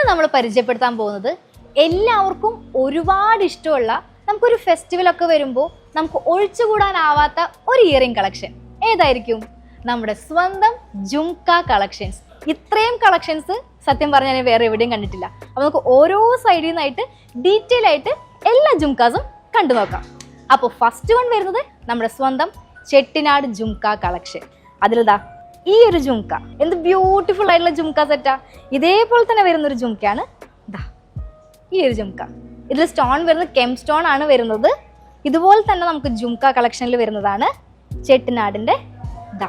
ഇന്ന് നമ്മൾ പരിചയപ്പെടുത്താൻ പോകുന്നത്? എല്ലാവർക്കും ഒരുപാട് ഇഷ്ടമുള്ള നമുക്കൊരു ഫെസ്റ്റിവൽ ഒക്കെ വരുമ്പോൾ നമുക്ക് ഒഴിച്ചുകൂടാനാവാത്ത ഒരു ഇയറിംഗ് കളക്ഷൻ ഏതായിരിക്കും? നമ്മുടെ സ്വന്തം ജുംക കളക്ഷൻസ് ഇത്രയും കളക്ഷൻസ് സത്യം പറഞ്ഞാൽ ഞാൻ വേറെ എവിടെയും കണ്ടിട്ടില്ല. അപ്പോൾ നമുക്ക് ഓരോ സൈഡിൽ നിന്നായിട്ട് ഡീറ്റെയിൽ ആയിട്ട് എല്ലാ ജുംകാസും കണ്ടു നോക്കാം. അപ്പോൾ ഫസ്റ്റ് വൺ വരുന്നത് നമ്മുടെ സ്വന്തം ചെട്ടിനാട് ജുംക കളക്ഷൻ അതിലിതാ ഈ ഒരു ജുംക. എന്ത് ബ്യൂട്ടിഫുൾ ആയിട്ടുള്ള ജുംക സെറ്റാ ഇതേപോലെ തന്നെ വരുന്ന ഒരു ജുംക്കയാണ് ദാ ഈ ഒരു ജുംക. ഇതിൽ സ്റ്റോൺ വരുന്നത് കെം സ്റ്റോൺ ആണ് വരുന്നത്. ഇതുപോലെ തന്നെ നമുക്ക് ജുംക കളക്ഷനിൽ വരുന്നതാണ് ചെട്ടിനാടിന്റെ ദാ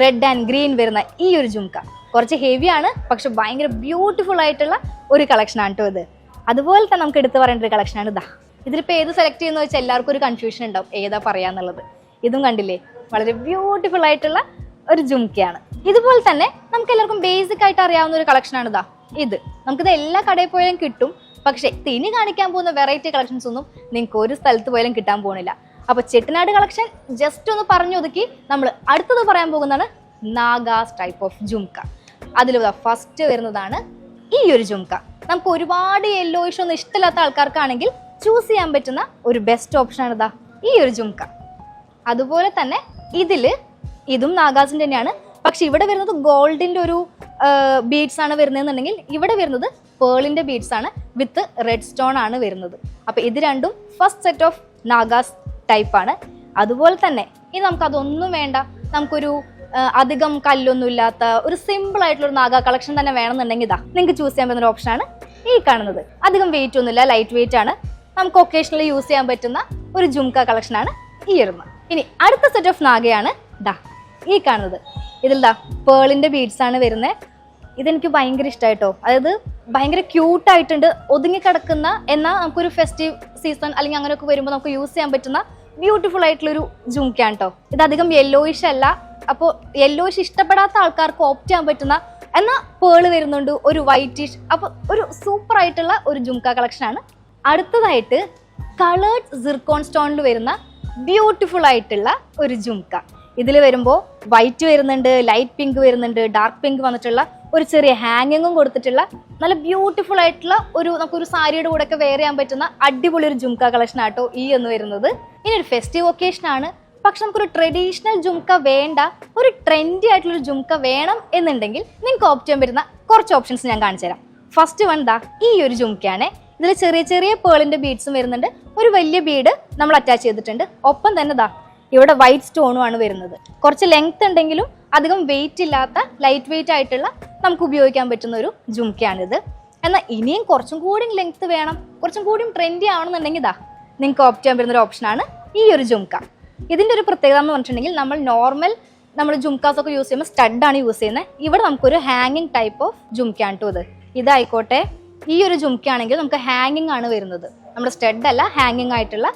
റെഡ് ആൻഡ് ഗ്രീൻ വരുന്ന ഈ ഒരു ജുംക. കുറച്ച് ഹെവി ആണ് പക്ഷെ ഭയങ്കര ബ്യൂട്ടിഫുൾ ആയിട്ടുള്ള ഒരു കളക്ഷൻ ആണ് കേട്ടോ ഇത്. അതുപോലെ തന്നെ നമുക്ക് എടുത്തു പറയേണ്ട ഒരു കളക്ഷൻ ആണ് ദാ. ഇതിലിപ്പോൾ ഏത് സെലക്ട് ചെയ്യുന്ന വെച്ചാൽ എല്ലാവർക്കും ഒരു കൺഫ്യൂഷൻ ഉണ്ടാവും ഏതാ പറയാന്നുള്ളത്. ഇതും കണ്ടില്ലേ? വളരെ ബ്യൂട്ടിഫുൾ ആയിട്ടുള്ള ഒരു ജുംക്കയാണ് ഇതുപോലെ തന്നെ നമുക്ക് എല്ലാവർക്കും ബേസിക് ആയിട്ട് അറിയാവുന്ന ഒരു കളക്ഷൻ ആണ് ഇതാ. ഇത്. നമുക്കിത് എല്ലാ കടയിൽ പോയാലും കിട്ടും. പക്ഷേ തിനി കാണിക്കാൻ പോകുന്ന വെറൈറ്റി കളക്ഷൻസ് ഒന്നും നിങ്ങൾക്ക് ഒരു സ്ഥലത്ത് പോയാലും കിട്ടാൻ പോകുന്നില്ല. അപ്പൊ ചെട്ടിനാട് കളക്ഷൻ ജസ്റ്റ് ഒന്ന് പറഞ്ഞു ഒതുക്കി നമ്മൾ അടുത്തത് പറയാൻ പോകുന്നതാണ് നാഗാസ് ടൈപ്പ് ഓഫ് ജുംക്ക അതിൽ ഫസ്റ്റ് വരുന്നതാണ് ഈ ഒരു ജുംക്ക നമുക്ക് ഒരുപാട് യെല്ലോയിഷ് ഒന്നും ഇഷ്ടമില്ലാത്ത ആൾക്കാർക്കാണെങ്കിൽ ചൂസ് ചെയ്യാൻ പറ്റുന്ന ഒരു ബെസ്റ്റ് ഓപ്ഷൻ ആണ് ഇതാ ഈ ഒരു ജുംക. അതുപോലെ തന്നെ ഇതിൽ ഇതും നാഗാസിന്റെ തന്നെയാണ്. പക്ഷെ ഇവിടെ വരുന്നത് ഗോൾഡിന്റെ ഒരു ബീഡ്സ് ആണ് വരുന്നതെന്നുണ്ടെങ്കിൽ ഇവിടെ വരുന്നത് പേളിന്റെ ബീഡ്സ് ആണ് വിത്ത് റെഡ് സ്റ്റോൺ ആണ് വരുന്നത്. അപ്പൊ ഇത് രണ്ടും ഫസ്റ്റ് സെറ്റ് ഓഫ് നാഗാസ് ടൈപ്പ് ആണ്. അതുപോലെ തന്നെ ഇനി നമുക്ക് അതൊന്നും വേണ്ട. നമുക്കൊരു അധികം കല്ലൊന്നും ഇല്ലാത്ത ഒരു സിമ്പിൾ ആയിട്ടുള്ള ഒരു നാഗ കളക്ഷൻ തന്നെ വേണമെന്നുണ്ടെങ്കിൽ ഇതാ നിങ്ങൾക്ക് ചൂസ് ചെയ്യാൻ പറ്റുന്ന ഒരു ഓപ്ഷനാണ് ഈ കാണുന്നത്. അധികം വെയിറ്റ് ഒന്നുമില്ല ലൈറ്റ് വെയിറ്റ് ആണ്. നമുക്ക് ഒക്കേഷണലി യൂസ് ചെയ്യാൻ പറ്റുന്ന ഒരു ജുംക കളക്ഷൻ ആണ് ഈ ഇനി അടുത്ത സെറ്റ് ഓഫ് നാഗയാണ് ദാ ഈ കാണുന്നത്. ഇതിൽതാ പേളിന്റെ പേളിന്റെ ബീഡ്സ് ആണ് വരുന്നത് ഇതെനിക്ക് ഭയങ്കര ഇഷ്ടമായിട്ടോ അതായത് ഭയങ്കര ക്യൂട്ടായിട്ടുണ്ട് ഒതുങ്ങി കിടക്കുന്ന എന്നാൽ നമുക്കൊരു ഫെസ്റ്റീവ് സീസൺ അല്ലെങ്കിൽ അങ്ങനെയൊക്കെ വരുമ്പോൾ നമുക്ക് യൂസ് ചെയ്യാൻ പറ്റുന്ന ബ്യൂട്ടിഫുൾ ആയിട്ടുള്ളൊരു ഒരു ജുംക്കാണ് കേട്ടോ ഇത് അധികം യെല്ലോയിഷ് അല്ല. അപ്പോൾ യെല്ലോയിഷ് ഇഷ്ടപ്പെടാത്ത ആൾക്കാർക്ക് ഓപ്റ്റ് ചെയ്യാൻ പറ്റുന്ന എന്നാൽ പേൾ വരുന്നുണ്ട് ഒരു വൈറ്റിഷ് അപ്പോൾ ഒരു സൂപ്പർ ആയിട്ടുള്ള ഒരു ജുംക്ക കളക്ഷനാണ് അടുത്തതായിട്ട് കളേർഡ് സിർക്കോൺ സ്റ്റോണിൽ വരുന്ന ബ്യൂട്ടിഫുൾ ആയിട്ടുള്ള ഒരു ജുംക്ക. ഇതിൽ വരുമ്പോൾ വൈറ്റ് വരുന്നുണ്ട് ലൈറ്റ് പിങ്ക് വരുന്നുണ്ട് ഡാർക്ക് പിങ്ക് വന്നിട്ടുള്ള ഒരു ചെറിയ ഹാങ്ങിങ്ങും കൊടുത്തിട്ടുള്ള നല്ല ബ്യൂട്ടിഫുൾ ആയിട്ടുള്ള ഒരു നമുക്കൊരു സാരിയുടെ കൂടെ ഒക്കെ വെയർ ചെയ്യാൻ പറ്റുന്ന അടിപൊളി ഒരു ജുംക്ക കളക്ഷൻ ആട്ടോ ഈ എന്ന് വരുന്നത്. ഇനി ഒരു ഫെസ്റ്റീവ് ഒക്കേഷൻ ആണ്. പക്ഷെ നമുക്കൊരു ട്രഡീഷണൽ ജുംക്ക വേണ്ട ഒരു ട്രെൻഡി ആയിട്ടുള്ള ഒരു ജുംക്ക വേണം എന്നുണ്ടെങ്കിൽ നിങ്ങൾക്ക് ഓപ്റ്റ് ചെയ്യാൻ പറ്റുന്ന കുറച്ച് ഓപ്ഷൻസ് ഞാൻ കാണിച്ചു തരാം. ഫസ്റ്റ് വൺ ദാ ഈ ഒരു ജുംക്കയാണ് ഇതിൽ ചെറിയ ചെറിയ പേളിന്റെ ബീഡ്സും വരുന്നുണ്ട്. ഒരു വലിയ ബീഡ് നമ്മൾ അറ്റാച്ച് ചെയ്തിട്ടുണ്ട്. ഒപ്പം തന്നെ ദാ ഇവിടെ വൈറ്റ് സ്റ്റോണും ആണ് വരുന്നത്. കുറച്ച് ലെങ്ത് ഉണ്ടെങ്കിലും അധികം വെയിറ്റ് ഇല്ലാത്ത ലൈറ്റ് വെയിറ്റ് ആയിട്ടുള്ള നമുക്ക് ഉപയോഗിക്കാൻ പറ്റുന്ന ഒരു ജുംക്കയാണിത്. എന്നാൽ ഇനിയും കുറച്ചും കൂടി ലെങ്ത് വേണം കുറച്ചും കൂടി ട്രെൻഡി ആവണമെന്നുണ്ടെങ്കിൽ ഇതാ നിങ്ങൾക്ക് ഓപ്റ്റ് ചെയ്യാൻ പറ്റുന്ന ഒരു ഓപ്ഷനാണ് ഈ ഒരു ജുംക്ക. ഇതിന്റെ ഒരു പ്രത്യേകത എന്ന് പറഞ്ഞിട്ടുണ്ടെങ്കിൽ നമ്മൾ നോർമൽ നമ്മൾ ജുംക്കാസ് ഒക്കെ യൂസ് ചെയ്യുമ്പോൾ സ്റ്റഡാണ് യൂസ് ചെയ്യുന്നത്. ഇവിടെ നമുക്കൊരു ഹാങ്ങിങ് ടൈപ്പ് ഓഫ് ജുംക്കയാണ് ടു ഇത്. ഇതായിക്കോട്ടെ ഈ ഒരു ജുംക്കയാണെങ്കിൽ നമുക്ക് ഹാങ്ങിങ് ആണ് വരുന്നത്. നമ്മുടെ സ്റ്റഡ് അല്ല ഹാങ്ങിങ് ആയിട്ടുള്ള.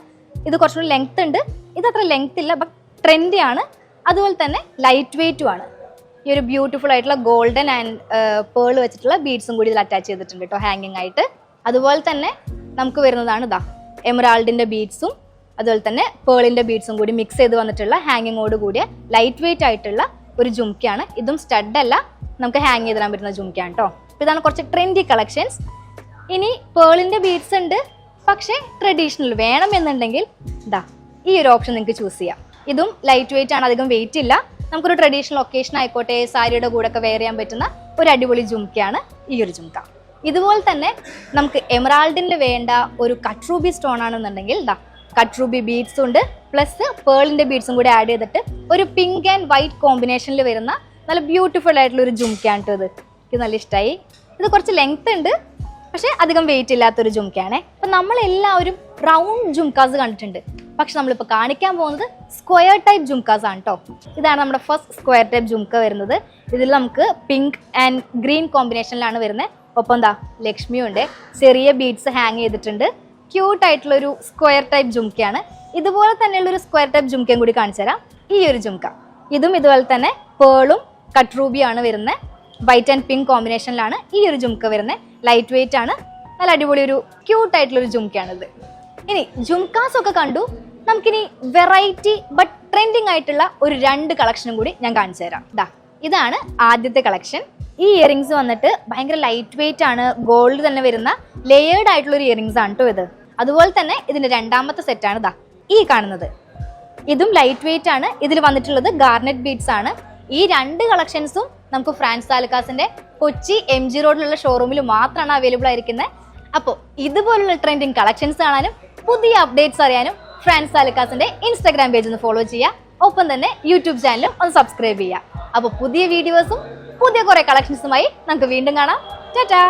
ഇത് കുറച്ചുകൂടി ലെങ്ത് ഉണ്ട്. ഇത് അത്ര ലെങ്ത് ഇല്ല ബട്ട് ട്രെൻഡി ആണ്. അതുപോലെ തന്നെ ലൈറ്റ് വെയ്റ്റും ആണ്. ഈ ഒരു ബ്യൂട്ടിഫുൾ ആയിട്ടുള്ള ഗോൾഡൻ ആൻഡ് പേൾ വെച്ചിട്ടുള്ള ബീഡ്സും കൂടി ഇതിൽ അറ്റാച്ച് ചെയ്തിട്ടുണ്ട് കേട്ടോ ഹാങ്ങിങ് ആയിട്ട്. അതുപോലെ തന്നെ നമുക്ക് വരുന്നതാണ് ഇതാ എമറാൾഡിന്റെ ബീഡ്സും അതുപോലെ തന്നെ പേളിന്റെ ബീഡ്സും കൂടി മിക്സ് ചെയ്ത് വന്നിട്ടുള്ള ഹാങ്ങിങ്ങോട് കൂടിയ ലൈറ്റ് വെയ്റ്റ് ആയിട്ടുള്ള ഒരു ജുംക്കയാണ് ഇതും സ്റ്റഡ് അല്ല നമുക്ക് ഹാങ് ചെയ്തിടാൻ പറ്റുന്ന ജുംക്കയാണ് കേട്ടോ അപ്പോൾ ഇതാണ് കുറച്ച് ട്രെൻഡി കളക്ഷൻസ് ഇനി പേളിന്റെ ബീഡ്സ് ഉണ്ട് പക്ഷേ ട്രഡീഷണൽ വേണമെന്നുണ്ടെങ്കിൽ ഇതാ ഈ ഒരു ഓപ്ഷൻ നിങ്ങൾക്ക് ചൂസ് ചെയ്യാം. ഇതും ലൈറ്റ് വെയിറ്റ് ആണ് അധികം വെയിറ്റ് ഇല്ല. നമുക്കൊരു ട്രഡീഷണൽ ഒക്കേഷൻ ആയിക്കോട്ടെ സാരിയുടെ കൂടെ ഒക്കെ വെയർ ചെയ്യാൻ പറ്റുന്ന ഒരു അടിപൊളി ജുംക്കയാണ് ഈ ഒരു ജുംക്ക. ഇതുപോലെ തന്നെ നമുക്ക് എമറാൾഡിന്റെ വേണ്ട ഒരു കട്രൂബി സ്റ്റോൺ ആണെന്നുണ്ടെങ്കിൽ ഇതാ കട്രൂബി ബീഡ്സും ഉണ്ട്. പ്ലസ് പേളിന്റെ ബീഡ്സും കൂടി ആഡ് ചെയ്തിട്ട് ഒരു പിങ്ക് ആൻഡ് വൈറ്റ് കോമ്പിനേഷനിൽ വരുന്ന നല്ല ബ്യൂട്ടിഫുൾ ആയിട്ടുള്ള ഒരു ജുംക്കയാണ് കേട്ടോ ഇത്. എനിക്ക് നല്ല ഇഷ്ടമായി ഇത് കുറച്ച് ലെങ്ത് ഉണ്ട് പക്ഷേ അധികം വെയിറ്റ് ഇല്ലാത്തൊരു ജുംക്കയാണേ. അപ്പൊ നമ്മളെല്ലാവരും റൗണ്ട് ജുംക്കാസ് കണ്ടിട്ടുണ്ട്. പക്ഷെ നമ്മളിപ്പോൾ കാണിക്കാൻ പോകുന്നത് സ്ക്വയർ ടൈപ്പ് ജുംക്കാസ് ആണ് കേട്ടോ ഇതാണ് നമ്മുടെ ഫസ്റ്റ് സ്ക്വയർ ടൈപ്പ് ജുംക്ക വരുന്നത്. ഇതിൽ നമുക്ക് പിങ്ക് ആൻഡ് ഗ്രീൻ കോമ്പിനേഷനിലാണ് വരുന്നത് ഒപ്പം എന്താ ലക്ഷ്മിയുണ്ട്. ചെറിയ ബീഡ്സ് ഹാങ് ചെയ്തിട്ടുണ്ട്. ക്യൂട്ട് ആയിട്ടുള്ള ഒരു സ്ക്വയർ ടൈപ്പ് ജുംക്കയാണ് ഇതുപോലെ തന്നെയുള്ള ഒരു സ്ക്വയർ ടൈപ്പ് ജുംക്കയും കൂടി കാണിച്ചു തരാം. ഈ ഒരു ജുംക്ക ഇതും ഇതുപോലെ തന്നെ പേളും കട്ട് റൂബിയാണ് വരുന്നത് വൈറ്റ് ആൻഡ് പിങ്ക് കോമ്പിനേഷനിലാണ് ഈ ഒരു ജുംക്ക വരുന്നത് ലൈറ്റ് വെയിറ്റ് ആണ്. നല്ല അടിപൊളി ഒരു ക്യൂട്ട് ആയിട്ടുള്ള ഒരു ജുംക്കയാണിത് ഇനി ജുംക്കാസ് ഒക്കെ കണ്ടു. നമുക്കിനി വെറൈറ്റി ബട്ട് ട്രെൻഡിങ് ആയിട്ടുള്ള ഒരു രണ്ട് കളക്ഷനും കൂടി ഞാൻ കാണിച്ചു തരാം. ദാ ഇതാണ് ആദ്യത്തെ കളക്ഷൻ ഈ ഇയറിങ്സ് വന്നിട്ട് ഭയങ്കര ലൈറ്റ് വെയിറ്റ് ആണ്. ഗോൾഡ് തന്നെ വരുന്ന ലെയേർഡ് ആയിട്ടുള്ള ഒരു ഇയറിങ്സ് ആണ് കേട്ടോ ഇത്. അതുപോലെ തന്നെ ഇതിന്റെ രണ്ടാമത്തെ സെറ്റ് ആണ് ഇതാ ഈ കാണുന്നത്. ഇതും ലൈറ്റ് വെയിറ്റ് ആണ്. ഇതിൽ വന്നിട്ടുള്ളത് ഗാർനെറ്റ് ബീഡ്സ് ആണ്. ഈ രണ്ട് കളക്ഷൻസും നമുക്ക് ഫ്രാൻസ് താലക്കാസിന്റെ കൊച്ചി എം ജി റോഡിലുള്ള ഷോറൂമിൽ മാത്രമാണ് അവൈലബിൾ ആയിരിക്കുന്നത് അപ്പോൾ ഇതുപോലുള്ള ട്രെൻഡിങ് കളക്ഷൻസ് കാണാനും പുതിയ അപ്ഡേറ്റ്സ് അറിയാനും ഫ്രാൻസ് താലക്കാസിന്റെ ഇൻസ്റ്റാഗ്രാം പേജ് ഒന്ന് ഫോളോ ചെയ്യുക. ഒപ്പം തന്നെ യൂട്യൂബ് ചാനലും ഒന്ന് സബ്സ്ക്രൈബ് ചെയ്യുക. അപ്പോൾ പുതിയ വീഡിയോസും പുതിയ കുറെ കളക്ഷൻസുമായി നമുക്ക് വീണ്ടും കാണാം. ടാറ്റാ